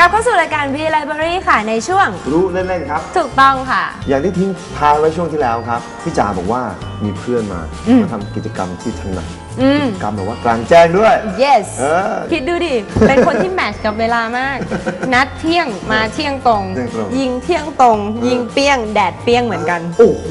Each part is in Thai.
กลับเข้าสู่รายการ V Library ค่ะในช่วง รู้เล่นๆครับ ถูกต้องค่ะ อย่างที่ทิ้งทายไว้ช่วงที่แล้วครับ พี่จ๋าบอกว่ามีเพื่อนมาอืม มาทำกิจกรรมที่ถนัดอืม กิจกรรมแบบว่ากลางแจ้งด้วย yes เออคิดดูดิ เป็นคนที่แมทช์กับเวลามาก นัดเที่ยงมาเที่ยงตรง เที่ยงตรง ยิงเที่ยงตรง ยิงเปี้ยง แดดเปี้ยงเหมือนกัน โอ้โห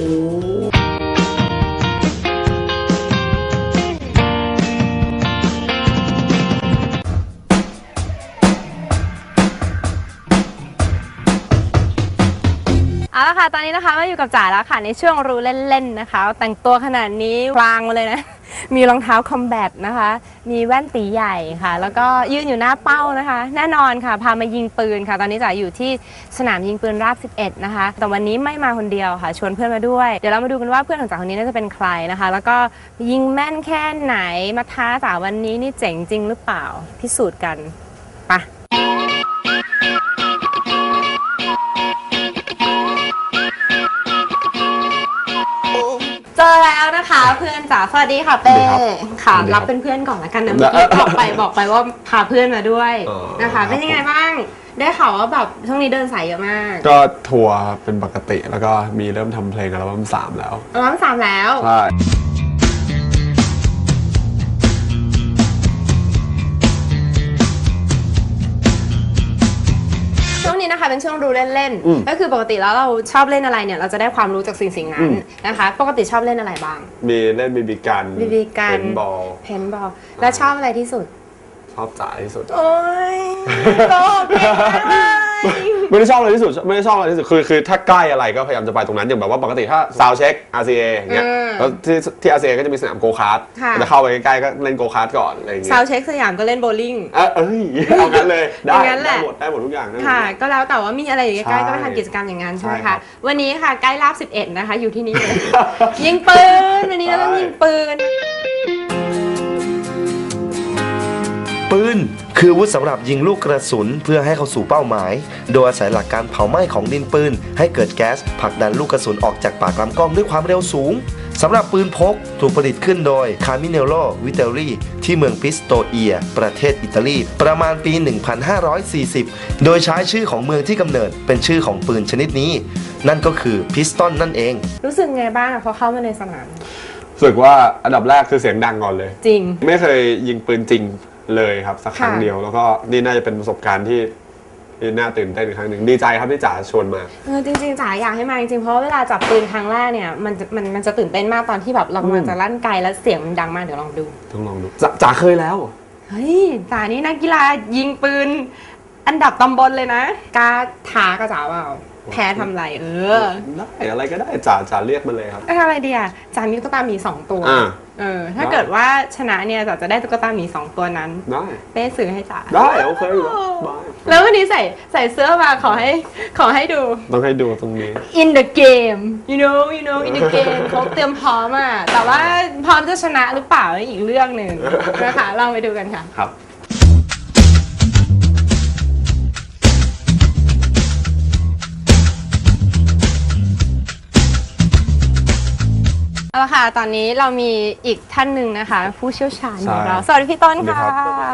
เอาละค่ะตอนนี้นะคะมาอยู่กับจ๋าแล้วค่ะในช่วงรู้เล่นๆนะคะ แต่งตัวขนาดนี้พลางมาเลยนะ มีรองเท้าคอมแบทนะคะ มีแว่นตีใหญ่ค่ะ แล้วก็ยืนอยู่หน้าเป้านะคะ แน่นอนค่ะ พามายิงปืนค่ะ ตอนนี้จ๋าอยู่ที่สนามยิงปืนราบ 11 นะคะ แต่วันนี้ไม่มาคนเดียวค่ะ ชวนเพื่อนมาด้วย เดี๋ยวเรามาดูกันว่าเพื่อนของจ๋าคนนี้น่าจะเป็นใครนะคะ แล้วก็ยิงแม่นแค่ไหนมาท้าจ๋าวันนี้นี่เจ๋งจริงหรือเปล่าพิสูจน์กัน เพื่อนจ๋าสวัสดีค่ะเป้สวัสดีครับค่ะสวัสดีครับรับเป็นเพื่อนก่อนละกันนะได้เมื่อกี้บอกไปบอกไปว่าพาเพื่อนมาด้วยอ๋อนะคะครับเป็นยังไงบ้างได้ข่าวว่าแบบช่วงนี้เดินสายเยอะมาก ก็ทัวร์เป็นปกติแล้วก็มีเริ่มทำเพลงอัลบั้มสามแล้วร้องสามแล้วใช่ นี้นะคะเป็นช่วงรู้เล่นอืมๆก็คือปกติแล้วเราชอบเล่นอะไรเนี่ยเราจะได้ความรู้จากสิ่งสิ่งๆนั้นนะคะ ปกติชอบเล่นอะไรบ้าง มีเล่นบีบีกัน BB กันบอลเพนบอลแล้วชอบอะไรที่สุด ชอบจ๋าที่สุด โอ้ยโตเก่งมากเลย ไม่ได้ชอบอะไรที่สุดไม่ได้ชอบอะไรที่สุดคือคือถ้าใกล้อะไรก็พยายามจะไปตรงนั้นอย่างแบบว่าปกติถ้าซาวเช็ค RCA อย่างเงี้ยอืมแล้วที่ที่ RCA ก็จะมีสนามโกคาร์ทค่ะ จะเข้าไปใกล้ๆก็เล่นโกคาร์ทก่อนอะไรอย่างเงี้ซาวยเช็คสยามก็เล่นโบว์ลิ่ง เอ้ยเอ้ยเอางั้นเลย ได้ อย่างนั้นแหได้ละ หมด ได้หมดทุกอย่างได้หมดค่ะ ก็แล้วแต่ว่ามีอะไรอยู่ใกล้ๆใช่ก็ไปทำกิจกรรมอย่างนั้นใช่ไหมใช่ครัคะบ วันนี้ค่ะใกล้รอบ11 นะคะ อยู่ที่นี่เลยยิงปืนวันนี้เราต้องใช่ยิงปืน ปืน คืออาวุธสำหรับยิงลูกกระสุนเพื่อให้เข้าสู่เป้าหมาย โดยอาศัยหลักการเผาไหม้ของดินปืน ให้เกิดแก๊สผลักดันลูกกระสุนออกจากปากลำกล้องด้วยความเร็วสูงสำหรับปืนพกถูกผลิตขึ้นโดยคา m ิเนโ o วิเตอรีที่เมืองปิสโตเอีย ประเทศอิตาลี ประมาณปี 1540 โดยใช้ชื่อของเมืองที่กำเนิดเป็นชื่อของปืนชนิดนี้ นั่นก็คือพิสตอนนั่นเอง รู้สึกไงบ้างอะพอเข้ามาในสนามรู้สึกว่าอันดับแรกคือเสียงดังก่อนเลย จริง ไม่เคยยิงปืนจริง เลยครับสักครั้งค่ะเดียว แล้วก็นี่น่าจะเป็นประสบการณ์ที่ที่น่าตื่นเต้นอีกครั้งหนึ่งดีใจครับที่จ๋าชวนมาเออจริงๆจ๋าอยากให้มาจริงๆเพราะว่าเวลาจับปืนครั้งแรกเนี่ยมันจะมันมันจะตื่นเต้นมากตอนที่แบบเรากำลังจะลั่นไกลแล้วเสียงมันดังมากเดี๋ยวลองดูต้องลองดูจ๋าจ๋าเคยแล้วเฮ้ยจ๋านี่นักกีฬายิงปืน อันดับตำบลเลยนะกล้าท้ากระจ๋าเปล่า แพ้ทำไรเออ ได้อะไรก็ได้จ๋าจ๋าเรียกมาเลยครับ เอ้ยอะไรดีอะจ๋ามีตุ๊กตาหมีสองตัว อ่า เออ ถ้าได้เกิดว่าชนะเนี่ยจ๋าจะได้ตุ๊กตาหมีสองตัวนั้น ได้ เป้ซื้อให้จ๋าได้โอเคอยู่แล้วบายแล้ววันนี้ใส่ใส่เสื้อมาขอให้ขอให้ดู ต้องให้ดูตรงนี้ in the game you know you know in the game เขาเตรียมพร้อมอะ แต่ว่าพร้อมจะชนะหรือเปล่าอีกเรื่องหนึ่งนะคะลองไปดูกันค่ะ ครับ เอาละค่ะ ตอนนี้เรามีอีกท่านหนึ่งนะคะ ผู้เชี่ยวชาญของเราใช่สวัสดีพี่ต้นสวัสดีค่ะ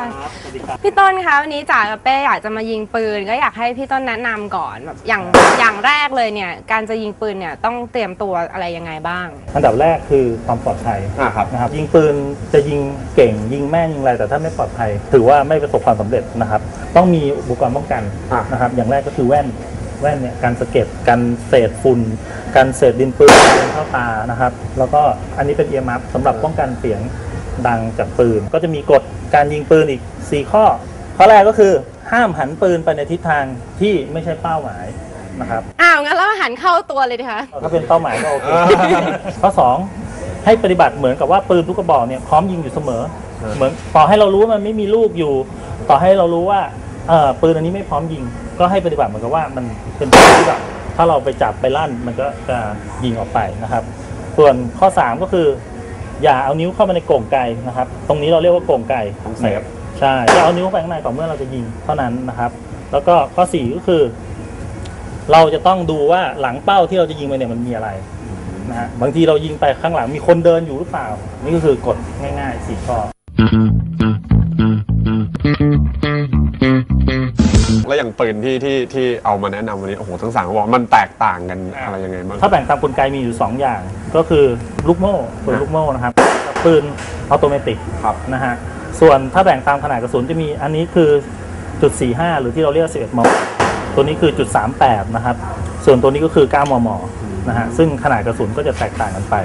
ครับ พี่ต้นคะวันนี้จ๋ากับเป้อยากจะมายิงปืน ก็อยากให้พี่ต้นแนะนำก่อนแบบอย่างอย่างแรกเลยเนี่ย การจะยิงปืนเนี่ยต้องเตรียมตัวอะไรยังไงบ้าง อันดับแรกคือความปลอดภัยอ่าครับ นะครับยิงปืนจะยิงเก่งยิงแม่นยิงอะไรแต่ถ้าไม่ปลอดภัย ถือว่าไม่ประสบความสำเร็จนะครับ ต้องมีอุปกรณ์ป้องกันอะ นะครับ อย่างแรกก็คือแว่นแว่นเนี่ยการสะเก็ดกันเศษฝุ่น กันเศษดินปืนเข้าตานะครับ แล้วก็อันนี้เป็นเอียมัฟสำหรับป้องกันเสียงดังจากปืน ก็จะมีกฎการยิงปืนอีก 4 ข้อ ข้อแรกก็คือห้ามหันปืนไปในทิศทางที่ไม่ใช่เป้าหมายนะครับอ้าวงั้นเราหันเข้าตัวเลยดีคะถ้าเป็นเป้าหมายก็โอเคข้อ2ให้ปฏิบัติเหมือนกับว่าปืนทุกกระบอกเนี่ยพร้อมยิงอยู่เสมอ เหมือนต่อให้เรารู้ว่ามันไม่มีลูกอยู่ ต่อให้เรารู้ว่าเออปืนอันนี้ไม่พร้อมยิง ก็ให้ปฏิบัติเหมือนกับว่ามันเป็นปืนที่แบบ ถ้าเราไปจับไปลั่นมันก็จะยิงออกไปนะครับ ส่วนข้อ 3 ก็คือ อย่าเอานิ้วเข้ามาในกล่องไกนะครับ ตรงนี้เราเรียกว่ากล่องไกของเซฟใช่อย่าเอานิ้วเข้าไปข้างในต่อเมื่อเราจะยิงเท่านั้นนะครับ แล้วก็ข้อ 4 ก็คือ เราจะต้องดูว่าหลังเป้าที่เราจะยิงไปเนี่ยมันมีอะไรนะฮะบางทีเรายิงไปข้างหลังมีคนเดินอยู่หรือเปล่า นี่ก็คือกฎง่ายๆสี่ข้อ นนที่ที่ที่เอามาแนะนำวันนี้โอ้โหทั้งสามเขาบอกมันแตกต่างกันอะไรยังไงบ้างถ้าแบ่งตามกลไกมีอยู่ 2 อย่าง ก็คือลูกโม่ปืนลูกโม่นะครับกับปืนออโตเมติกครับนะฮะส่วนถ้าแบ่งตามขนาดกระสุนจะมีอันนี้คือจุด 45 หรือที่เราเรียกว่า11 มม ตัวนี้คือจุด 38 นะครับ ส่วนตัวนี้ก็คือ 9 มม นะฮะ ซึ่งขนาดกระสุนก็จะแตกต่างกันไป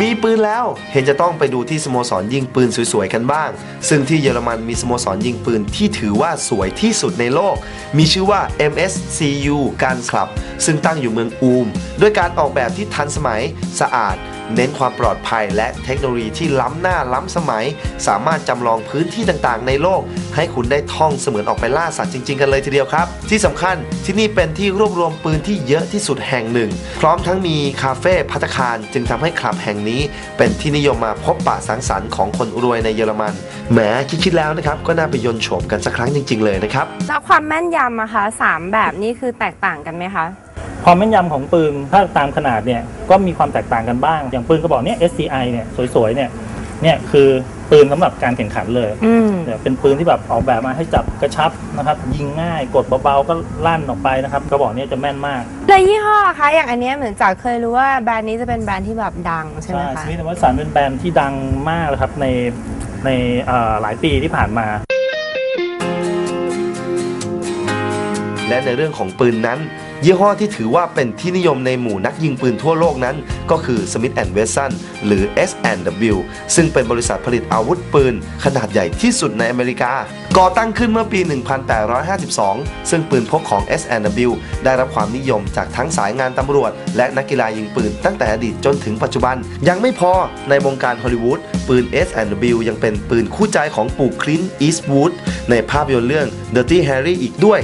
มีปืนแล้วเห็นจะต้องไปดูที่สโมสรยิงปืนสวยๆกันบ้าง ซึ่งที่เยอรมันมีสโมสรยิงปืนที่ถือว่าสวยที่สุดในโลก มีชื่อว่า MSCU การคลับ ซึ่งตั้งอยู่เมืองอูม ด้วยการออกแบบที่ทันสมัยสะอาด เน้นความปลอดภัยและเทคโนโลยีที่ล้ำหน้าล้ำสมัย สามารถจำลองพื้นที่ต่างๆ ในโลก ให้คุณได้ท่องเสมือนออกไปล่าสัตว์จริง ๆ กันเลยทีเดียวครับ ที่สำคัญที่นี่เป็นที่รวบรวมปืนที่เยอะที่สุดแห่งหนึ่ง พร้อมทั้งมีคาเฟ่พัตคารจึงทำให้คลับแห่งนี้ เป็นที่นิยมมาพบปะสังสรรค์ของคนรวยในเยอรมันแหมคิดๆแล้วนะครับก็น่าไปยนต์โฉมกันสักครั้งจริง ๆ เลยนะครับแล้วความแม่นยำอะคะสามแบบนี้คือแตกต่างกันไหมคะ ความแม่นยำของปืนถ้าตามขนาดเนี่ยก็มีความแตกต่างกันบ้าง อย่างปืนกระบอกเนี้ย SCI เนี่ยสวยๆเนี่ยเนี่ยคือปืนสำหรับการแข่งขันเลยอืมเนี่ยเป็นปืนที่แบบออกแบบมาให้จับกระชับนะครับ ยิงง่ายกดเบาๆก็ลั่นออกไปนะครับ กระบอกเนี้จะแม่นมากแล้วยี่ห้ออะคะอย่างอันเนี้ยเหมือนจ๋าเคยรู้ว่าแบรนด์นี้จะเป็นแบรนด์ที่แบบดังใช่ไหมใช่คะสมิธวัสันเป็นแบรนด์ที่ดังมากเลยครับในในเอ่อหลายปีที่ผ่านมา และในเรื่องของปืนนั้น ยี่ห้อที่ถือว่าเป็นที่นิยมในหมู่นักยิงปืนทั่วโลกนั้น ก็คือ Smith Wesson หรือ S&W ซึ่งเป็นบริษัทผลิตอาวุธปืน ขนาดใหญ่ที่สุดในอเมริกา ก่อตั้งขึ้นเมื่อปี 1852 ซึ่งปืนพกของ S&W ได้รับความนิยมจากทั้งสายงานตำรวจ และนักกีฬายิงปืนตั้งแต่อดีตจนถึงปัจจุบัน ยังไม่พอในวงการฮอลลีวูดปืน S&W ยังเป็นปืนคู่ใจของปู่คลินต์อีสต์วูดในภาพยนตร์เรื่อง Dirty Harry อีกด้วย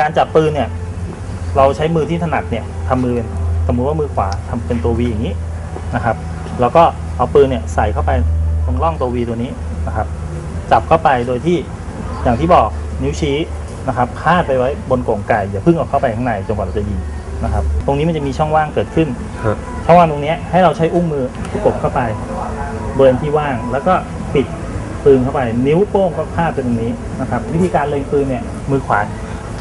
การจับปืนเนี่ย เราใช้มือที่ถนัดเนี่ยทำมือเป็นสมมุติว่ามือขวาทำเป็นตัว V อย่างนี้นะครับ แล้วก็เอาปืนเนี่ยใส่เข้าไปตรงร่องตัว V ตัวนี้นะครับ จับเข้าไปโดยที่อย่างที่บอกนิ้วชี้นะครับพาดไปไว้บนกล่องไก่อย่าเพิ่งเอาเข้าไปข้างในจนกว่าเราจะยิงนะครับ ตรงนี้มันจะมีช่องว่างเกิดขึ้นฮะช่องว่างตรงเนี้ยให้เราใช้อุ้งมือกดเข้าไปบริเวณที่ว่าง แล้วก็ปิดปืนเข้าไป นิ้วโป้งก็พาดไปตรงนี้นะครับ วิธีการเล็งปืนเนี่ยมือขวา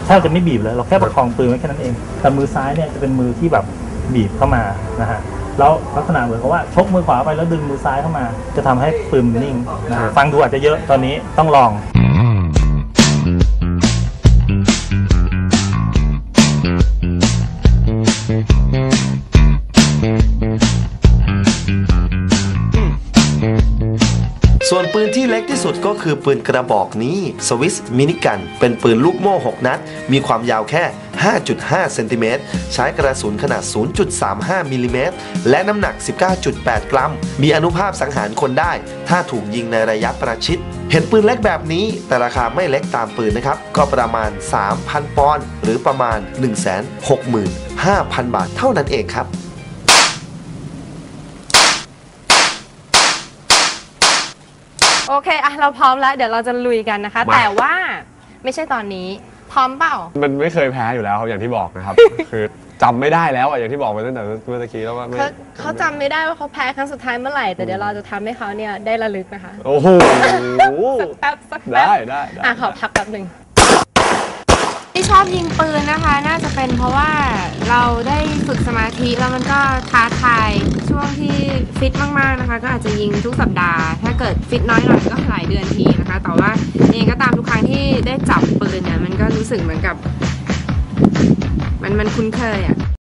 แทบจะไม่บีบเลย เราแค่ประคองปืนไว้แค่นั้นเอง แต่มือซ้ายเนี่ยจะเป็นมือที่แบบบีบเข้ามานะฮะ แล้วลักษณะเหมือนกับว่าชกมือขวาไปแล้วดึงมือซ้ายเข้ามา จะทำให้ปืนนนิ่งนะฟังดูอาจจะเยอะตอนนี้ต้องลอง ส่วนปืนที่เล็กที่สุดก็คือปืนกระบอกนี้สวิสมินิกัน เป็นปืนลูกโม่ 6 นัด มีความยาวแค่ 5.5 เซนติเมตร ใช้กระสุนขนาด 0.35 มิลลิเมตร และน้ำหนัก 19.8 กรัม มีอนุภาพสังหารคนได้ ถ้าถูกยิงในระยะประชิด เห็นปืนเล็กแบบนี้ แต่ราคาไม่เล็กตามปืนนะครับ ก็ประมาณ 3,000 ปอนด์ หรือประมาณ 165,000 บาท เท่านั้นเองครับ โอ เคอะเราพร้อมแล้ว เดี๋ยวเราจะลุยกันนะคะ มา แต่ว่าไม่ใช่ตอนนี้ พร้อมเปล่า มันไม่เคยแพ้อยู่แล้วครับอย่างที่บอกนะครับ คือจำไม่ได้แล้วอะอย่างที่บอกไปตั้งแต่เมื่อตะกี้แล้วว่าไม่เขาเขาจำไม่ได้ว่าเขาแพ้ครั้งสุดท้ายเมื่อไหร่ แต่เดี๋ยวเราจะทำให้เขาเนี่ยได้ระลึกนะคะ โอ้โห สักแป๊บสักแป๊บได้ได้ได้ อะขอพักแป๊บหนึ่งที่ชอบยิงปืนนะคะ น่าจะเป็นเพราะว่า เราได้ฝึกสมาธิแล้วมันก็ท้าทายช่วงที่ฟิตมากๆนะคะ ก็อาจจะยิงทุกสัปดาห์ ถ้าเกิดฟิตน้อยหน่อยก็หลายเดือนทีนะคะ แต่ว่าเองไงก็ตามทุกครั้งที่ได้จับปืนเนี่ยมันก็รู้สึกเหมือนกับ มันมันคุ้นเคยอะ่ะ